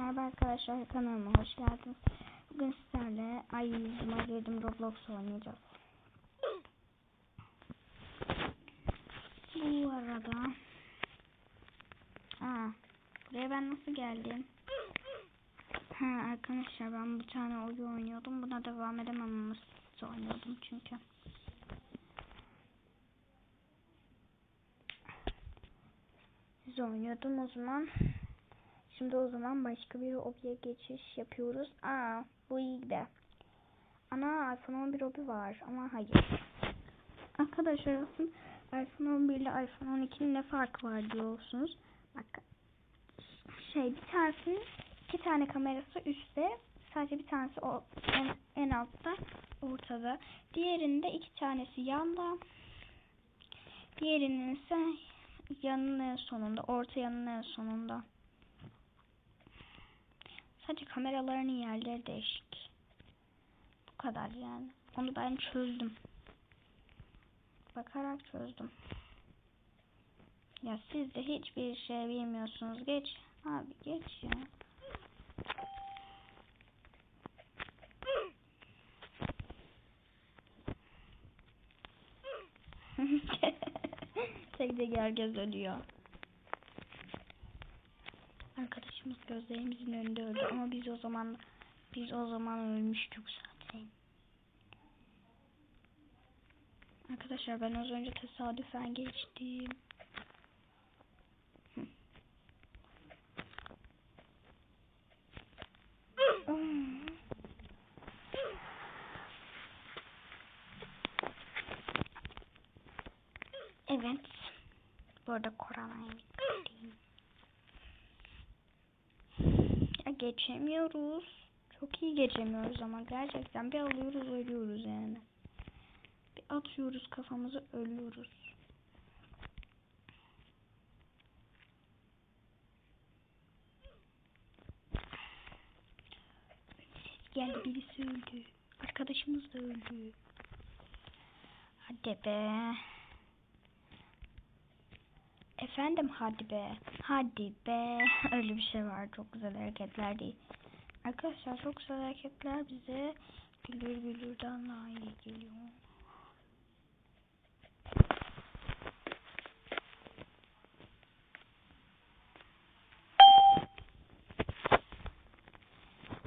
Merhaba arkadaşlar kanalıma hoş geldiniz. Bugün sizlerle ay yüzüme girdim Roblox oynayacağız. Bu arada Aa, buraya ben nasıl geldim? Ha arkadaşlar ben bir tane oyun oynuyordum. Buna devam edemem ama oynuyordum çünkü. Siz oynuyordum o zaman. Şimdi o zaman başka bir hobiye geçiş yapıyoruz. Aa bu iyi gibi. Ana iPhone 11 hobi var ama hayır. Arkadaşlar aslında iPhone 11 ile iPhone 12'nin ne farkı var diyorsunuz. Bak şey bir tanesinin iki tane kamerası üstte sadece bir tanesi o en, en altta ortada. Diğerinde iki tanesi yanda. Diğerinin ise yanının en sonunda, orta yanının en sonunda. Sadece kameralarının yerleri değişik. Bu kadar yani. Onu ben çözdüm. Bakarak çözdüm. Ya siz de hiçbir şey bilmiyorsunuz. Geç. Abi geç ya. Tek tek herkes ölüyor. Arkadaşımız gözlerimizin önünde öldü ama biz o zaman biz o zaman ölmüştük zaten. Arkadaşlar ben az önce tesadüfen geçtim. Hı. Evet. Bu arada koronaya dikkat edin. Ya geçemiyoruz. Çok iyi geçemiyoruz ama gerçekten bir alıyoruz ölüyoruz yani. Bir atıyoruz kafamızı ölüyoruz. Geldi birisi öldü. Arkadaşımız da öldü. Hadi be. Efendim hadi be. Hadi be. Öyle bir şey var. Çok güzel hareketler değil. Arkadaşlar çok güzel hareketler bize gülür gülürden daha iyi geliyor.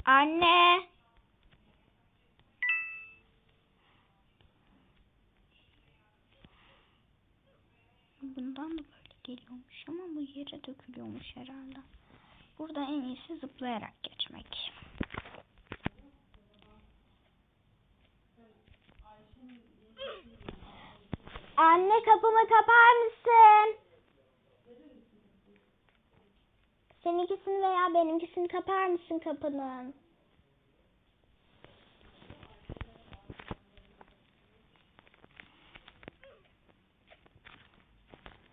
Anne. Bundan da böyle geliyormuş ama bu yere dökülüyormuş herhalde. Burada en iyisi zıplayarak geçmek. Anne kapımı kapar mısın? Seninkisini veya benimkisini kapar mısın kapının?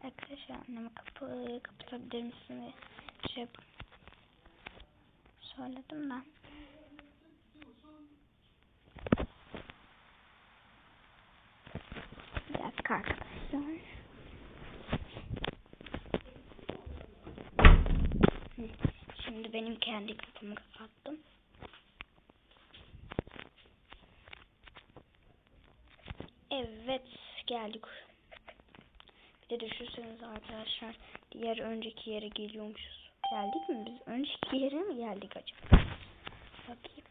Arkadaşlar anneme kapı kapatabilir misin? Şey yap- Söyledim ben. Bir dakika arkadaşlar. Şimdi benim kendi kapımı kapattım. Evet geldik. De düşünsenize arkadaşlar diğer önceki yere geliyormuşuz. Geldik mi biz? Önceki yere mi geldik acaba? Bakayım.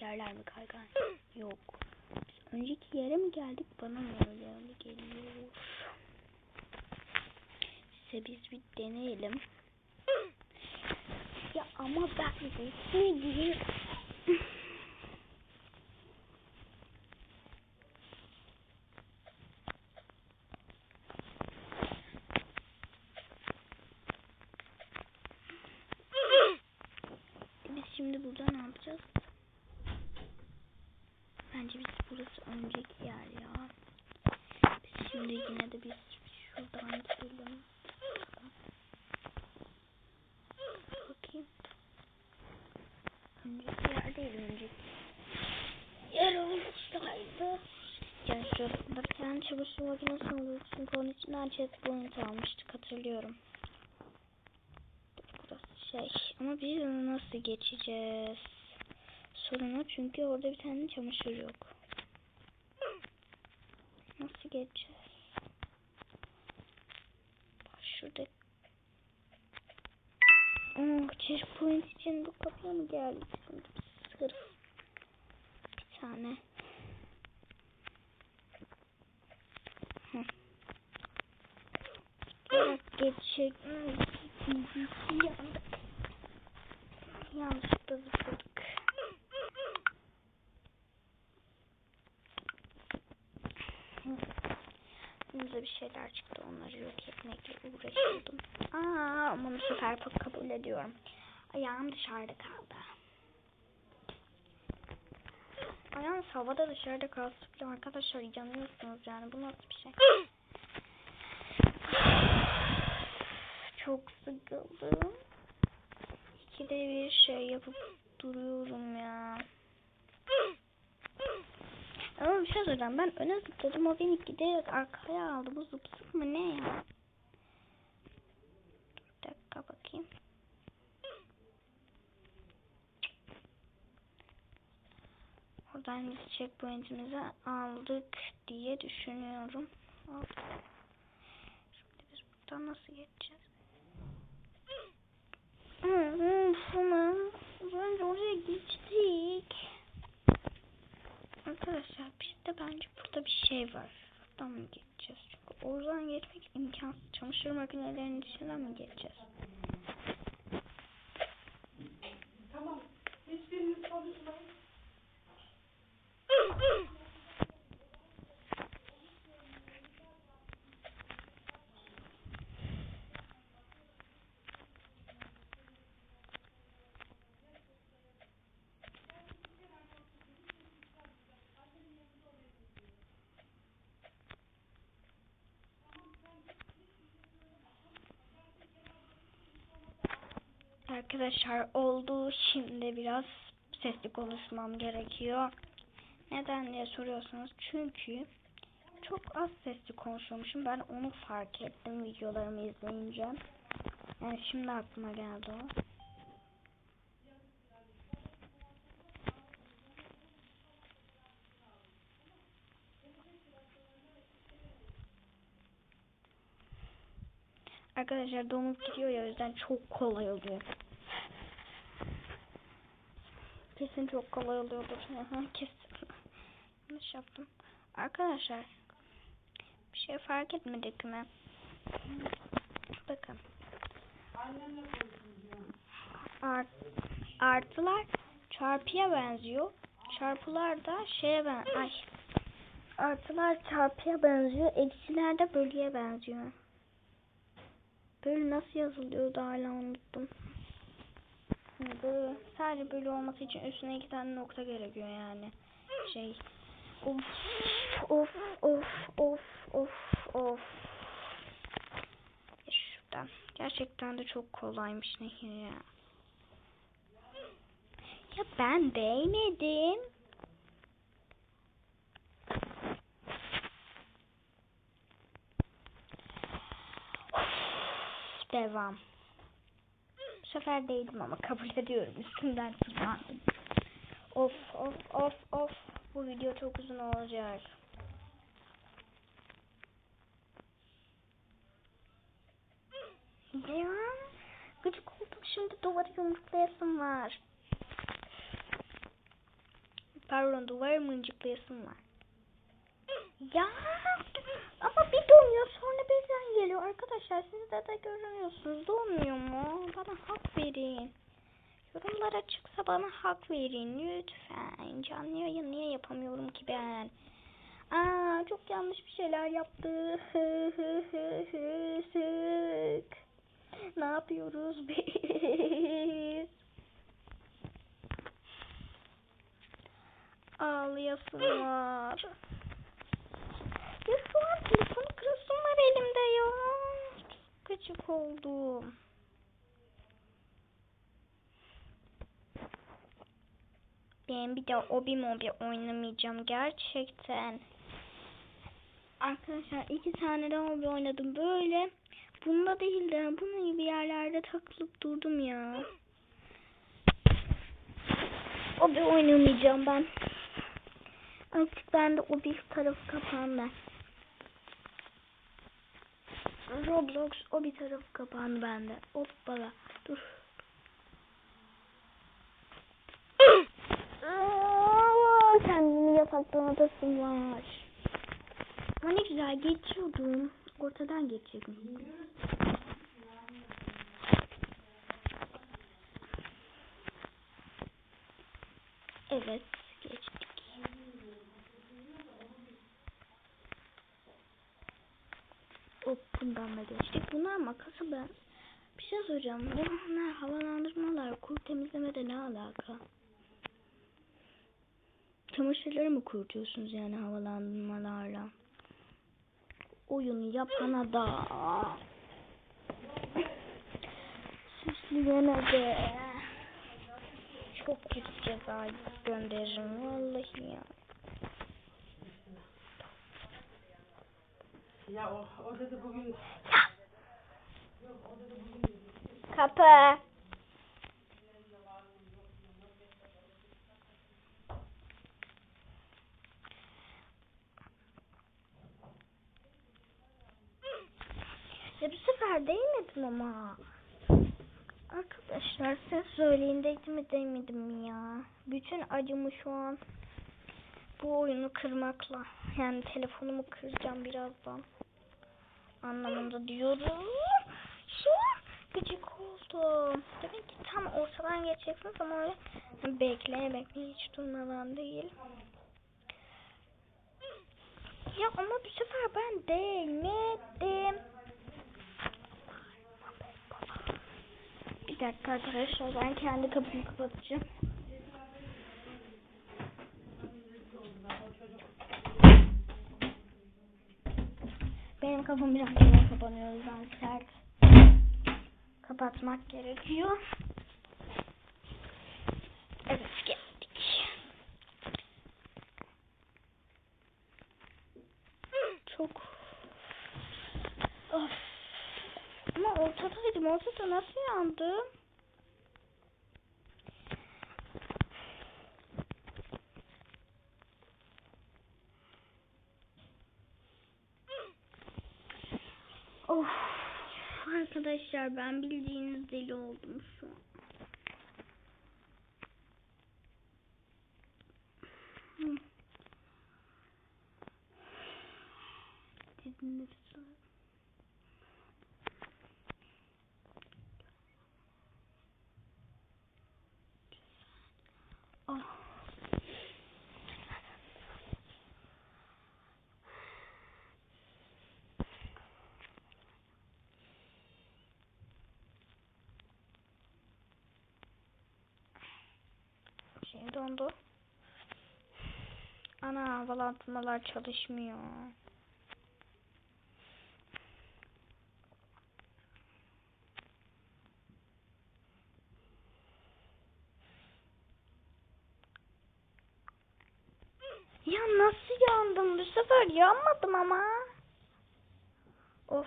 Yerler mi kaygan? Yok. Biz önceki yere mi geldik? Bana mı öyle öyle geliyor? İşte biz bir deneyelim. Ya ama ben gitmeyeyim. Biz şimdi burada ne yapacağız? Bence biz burası önceki yer ya. Biz şimdi yine de biz şuradan gidelim. Bakayım. Önceki yer değil önceki. Yer olsaydı. Yani şurasında bir tane çamaşır makinesi. Çünkü onun içinden chest point almıştık hatırlıyorum. Burası şey ama biz onu nasıl geçeceğiz? Sorun o çünkü orada bir tane çamaşır yok. Nasıl geçeceğiz? Bak Şurada Oh, checkpoint için bu kapıya mı geldik? Sırf bir tane. Geçecek. Yandık. Yanlışlıkla zıpladık. Önümüze bir şeyler çıktı. Onları yok etmekle uğraşıyordum. Aa, ama bu sefer pek kabul ediyorum. Ayağım dışarıda kaldı. Ayağınız havada dışarıda bile arkadaşlar yanıyorsunuz yani. Bu nasıl bir şey? Çok sıkıldım. İkide bir şey yapıp duruyorum ya. Ama bir şey söyleyeceğim. Ben öne zıpladım. O beni giderek arkaya aldı. Bu zıp zıp mı ne ya? Dakika bakayım. Oradan biz checkpoint'imizi aldık diye düşünüyorum. Şimdi biz buradan nasıl geçeceğiz? Ama az önce oraya geçtik. Arkadaşlar bir de bence burada bir şey var. Buradan mı geçeceğiz? Çünkü oradan geçmek imkansız. Çamaşır makinelerinin içinden mi geçeceğiz? Arkadaşlar oldu. Şimdi biraz sesli konuşmam gerekiyor. Neden diye soruyorsanız çünkü çok az sesli konuşuyormuşum. Ben onu fark ettim videolarımı izleyince. Yani şimdi aklıma geldi o. Arkadaşlar donup gidiyor ya o yüzden çok kolay oluyor. Kesin çok kolay oluyordur. Kesin. Yanlış yaptım. Arkadaşlar bir şey fark etmedik mi? Bakın. Art, artılar çarpıya benziyor. Çarpılar da şeye ben ay. Artılar çarpıya benziyor. Eksiler de bölüye benziyor. Bölü nasıl yazılıyordu hala unuttum. Hani bölü, sadece bölü olması için üstüne iki tane nokta gerekiyor yani. Şey. Of of of of of of. Şuradan. Gerçekten de çok kolaymış Nehir ya. Ya ben değmedim. Devam. Sefer değdim ama kabul ediyorum. Üstümden tırmandım. Of of of of. Bu video çok uzun olacak. Ya gıcık oldum şimdi duvarı yumruklayasım var. Pardon duvarı mıncıklayasım var. Ya ama bir donuyor sonra birden geliyor. Arkadaşlar siz de de görüyorsunuz. Donmuyor mu? Bana hak verin. Yorumlara çıksa bana hak verin lütfen. Canlı yayın niye yapamıyorum ki ben? Aa çok yanlış bir şeyler yaptı. Sık. Ne yapıyoruz biz? Ağlayasım var. Ya şu an telefonu kırılsın var elimde ya. Çok gıcık oldum. Ben bir daha obi mobi oynamayacağım gerçekten. Arkadaşlar iki tane daha obi oynadım böyle. Bunda değil de bunun gibi yerlerde takılıp durdum ya. de oynamayacağım ben. Artık ben de o bir tarafı kapandı. Roblox o bir tarafı kapandı bende. Hoppala. Dur. Aa, Kendimi yataktan atasım var. Ama ne güzel geçiyordum. Ortadan geçecektim. Evet, geçtik. Bundan da geçtik. Bunlar makası ben. Bir şey soracağım. Bunlar havalandırmalar, kur temizlemede ne alaka? Çamaşırları mı kurutuyorsunuz yani havalandırmalarla? Oyunu yapana da. Süsleyene de. Çok kötü ceza gönderirim vallahi ya. Ya o, o dedi bugün Kapı. Ya bu sefer değmedim ama. Arkadaşlar sen söyleyin değdi mi değmedim ya. Bütün acımı şu an bu oyunu kırmakla. Yani telefonumu kıracağım birazdan. Anlamında diyorum. Şu gıcık oldum. Demek ki tam ortadan geçeceksiniz ama öyle bekleye bekleye hiç durmadan değil. Ya ama bu sefer ben değmedim. Bir dakika arkadaşlar ben kendi kapımı kapatacağım. Benim kapım biraz zor kapanıyor o yüzden sert kapatmak gerekiyor. Evet geldik. Çok of. Ama ortadaydım. Ortada nasıl yandım? Of. Ben bildiğiniz deli oldum şu an. Dedim nefes dondu. Ana havalandırmalar çalışmıyor. Ya nasıl yandım? Bu sefer yanmadım ama. Of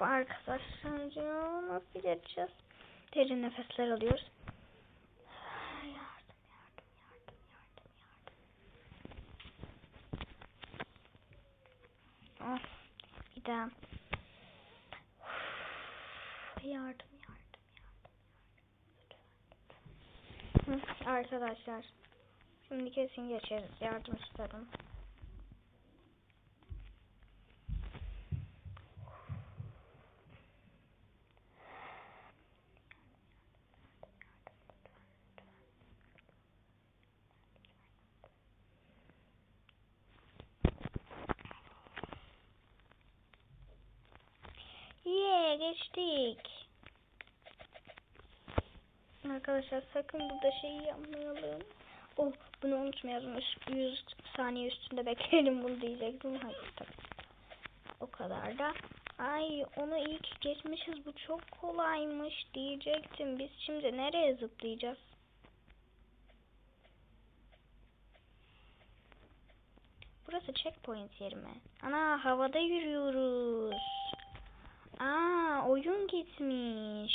arkadaşlar nasıl geçeceğiz? Derin nefesler alıyoruz. Yardım yardım yardım yardım yardım. Of bir daha. Uf, Yardım yardım yardım. Hı, arkadaşlar. Şimdi kesin geçeriz. Yardım isterim. Geçtik. Arkadaşlar sakın burada şeyi yapmayalım. Oh bunu unutmayalım. Üst- 100 saniye üstünde bekleyelim bunu diyecektim. Hayır tabii. O kadar da. Ay onu ki geçmişiz. Bu çok kolaymış diyecektim. Biz şimdi nereye zıplayacağız? Burası checkpoint yeri mi? Ana havada yürüyoruz. Aa oyun gitmiş.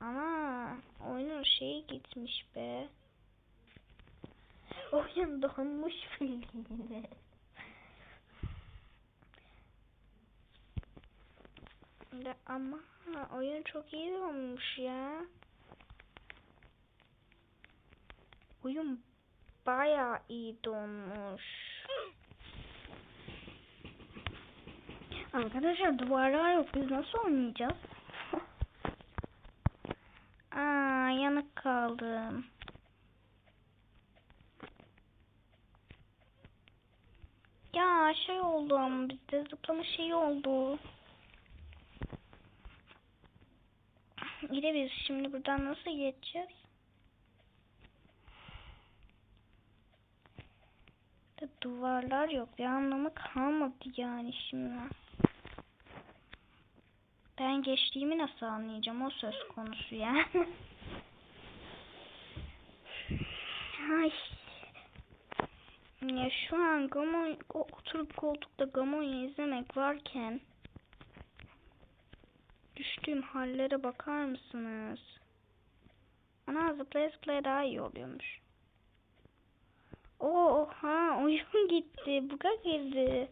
Ana oyunun şeyi gitmiş be. Oyun donmuş bildiğin. De ama oyun çok iyi olmuş ya. Oyun bayağı iyi donmuş. Arkadaşlar duvarlar yok. Biz nasıl oynayacağız? Aa yanık kaldım. Ya şey oldu ama bizde zıplama şeyi oldu. De biz şimdi buradan nasıl geçeceğiz? Duvarlar yok. Bir anlamı kalmadı yani şimdi. Ben geçtiğimi nasıl anlayacağım? O söz konusu yani. Ay. Ya şu an Gamon oturup koltukta Gamonya izlemek varken düştüğüm hallere bakar mısınız? Ana zıplaya zıplaya daha iyi oluyormuş. Oha oyun gitti. Buga girdi.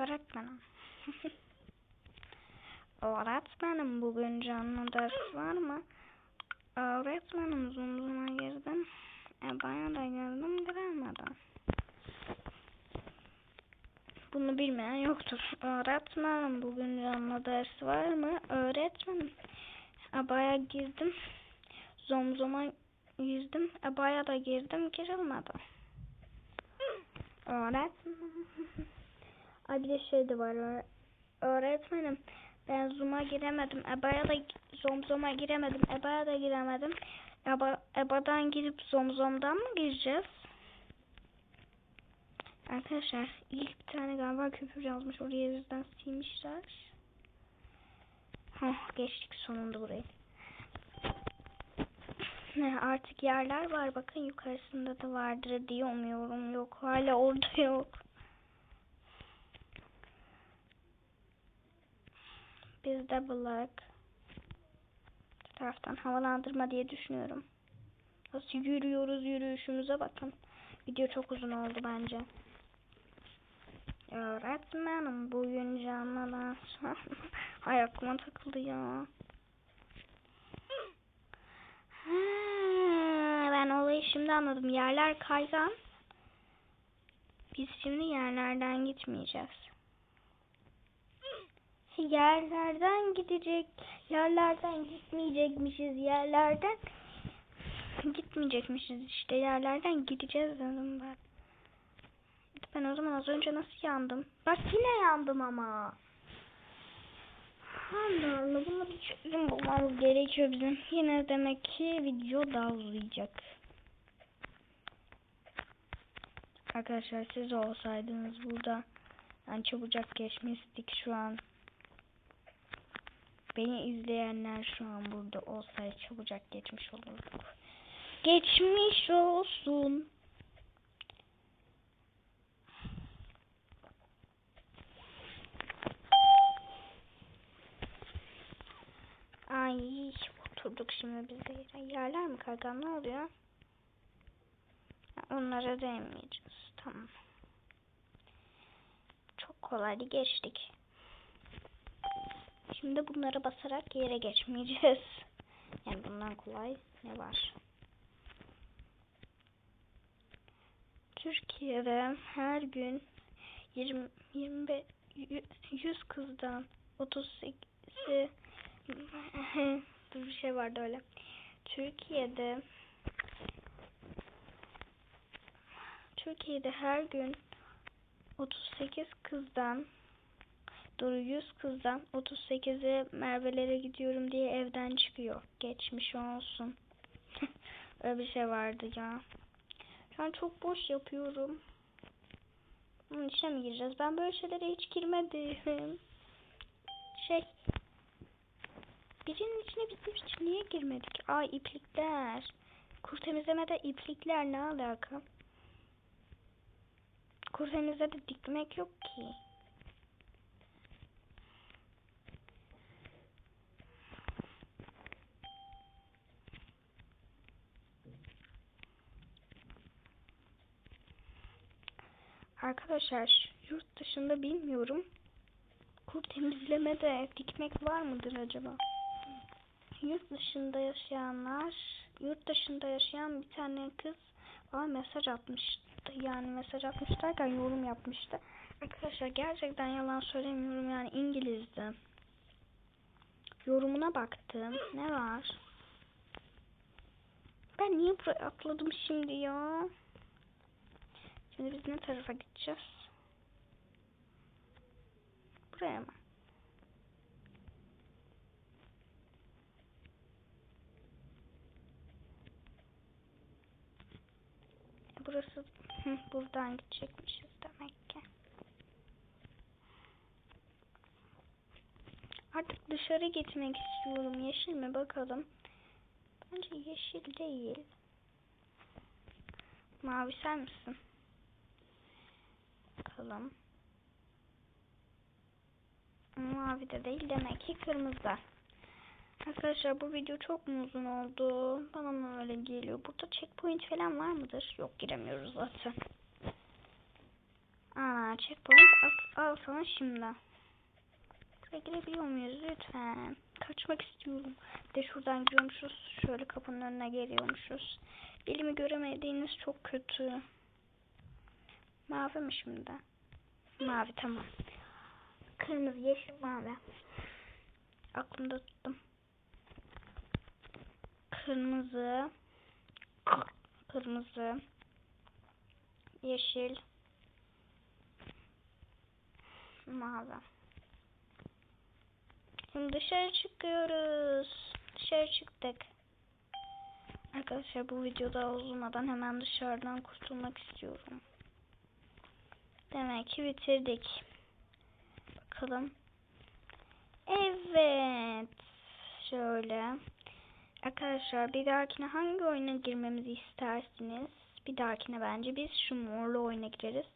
Öğretmenim. Öğretmenim bugün canlı ders var mı? Öğretmenim Zoom'uma girdim. E bana da girdim giremedim. Bunu bilmeyen yoktur. Öğretmenim bugün canlı ders var mı? Öğretmenim. Abaya girdim. Zomzoma girdim. Abaya da girdim girilmedi. Öğretmenim. Ay bir de şey de var. Öğretmenim ben Zoom'a giremedim. Eba'ya da Zomzom'a giremedim. Eba'ya da giremedim. Eba, Eba'dan girip Zomzom'dan mı gireceğiz? Arkadaşlar ilk bir tane galiba küfür yazmış. Oraya yüzden silmişler. Hah geçtik sonunda burayı. Ne artık yerler var. Bakın yukarısında da vardır diye umuyorum. Yok hala orada yok. Bizde black. Taraftan havalandırma diye düşünüyorum. Nasıl yürüyoruz yürüyüşümüze bakın. Video çok uzun oldu bence. Öğretmenim bugün canlı ders Ay aklıma takıldı ya. Ha, ben olayı şimdi anladım. Yerler kaygan. Biz şimdi yerlerden gitmeyeceğiz. Yerlerden gidecek. Yerlerden gitmeyecekmişiz. Yerlerden gitmeyecekmişiz işte. Yerlerden gideceğiz dedim ben. Ben o zaman az önce nasıl yandım? Bak yine yandım ama. Allah Allah bunu bir çözüm bulmamız gerekiyor bizim. Yine demek ki video daha uzayacak. Arkadaşlar siz olsaydınız burada yani çabucak geçmiştik şu an. Beni izleyenler şu an burada olsaydı çabucak geçmiş olurduk. Geçmiş olsun. Ay oturduk şimdi biz de yerler mi kaygan ne oluyor? Onlara değmeyeceğiz. Tamam. Çok kolaydı geçtik. Şimdi bunları basarak yere geçmeyeceğiz. Yani bundan kolay ne var? Türkiye'de her gün 20 25 100 kızdan 38'i Dur bir şey vardı öyle. Türkiye'de Türkiye'de her gün 38 kızdan 100 kızdan 38'i Merve'lere gidiyorum diye evden çıkıyor. Geçmiş olsun. Öyle bir şey vardı ya. Şu an çok boş yapıyorum. Bunun içine mi gireceğiz? Ben böyle şeylere hiç girmedim. Şey. Birinin içine bizim hiç niye girmedik? Ay iplikler. Kur temizlemede iplikler ne alaka? Kur temizlede dikmek yok ki. Arkadaşlar yurt dışında bilmiyorum. Kur temizleme de dikmek var mıdır acaba? Yurt dışında yaşayanlar, yurt dışında yaşayan bir tane kız bana mesaj atmıştı. Yani mesaj atmış derken yorum yapmıştı. Arkadaşlar gerçekten yalan söylemiyorum yani İngilizdi. Yorumuna baktım. Ne var? Ben niye buraya atladım şimdi ya? Şimdi biz ne tarafa gideceğiz? Buraya mı? Burası buradan gidecekmişiz demek ki. Artık dışarı gitmek istiyorum. Yeşil mi bakalım. Bence yeşil değil. Mavi sen misin? Bakalım. Mavi de değil demek ki kırmızı. Arkadaşlar bu video çok mu uzun oldu? Bana mı öyle geliyor? Burada checkpoint falan var mıdır? Yok giremiyoruz zaten. Aa checkpoint al, al sana şimdi. Buraya girebiliyor muyuz lütfen? Kaçmak istiyorum. Bir de şuradan giriyormuşuz. Şöyle kapının önüne geliyormuşuz. Elimi göremediğiniz çok kötü. Mavi mi şimdi? Mavi tamam. Kırmızı, yeşil, mavi. Aklımda tuttum. Kırmızı. Kırmızı. Yeşil. Mavi. Şimdi dışarı çıkıyoruz. Dışarı çıktık. Arkadaşlar bu videoda uzamadan hemen dışarıdan kurtulmak istiyorum. Demek ki bitirdik. Bakalım. Evet. Şöyle. Arkadaşlar bir dahakine hangi oyuna girmemizi istersiniz? Bir dahakine bence biz şu morlu oyuna gireriz.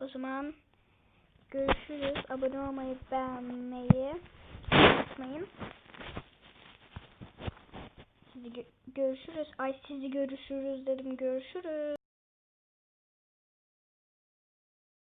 O zaman görüşürüz. Abone olmayı, beğenmeyi unutmayın. Sizi gö- görüşürüz. Ay sizi görüşürüz dedim. Görüşürüz.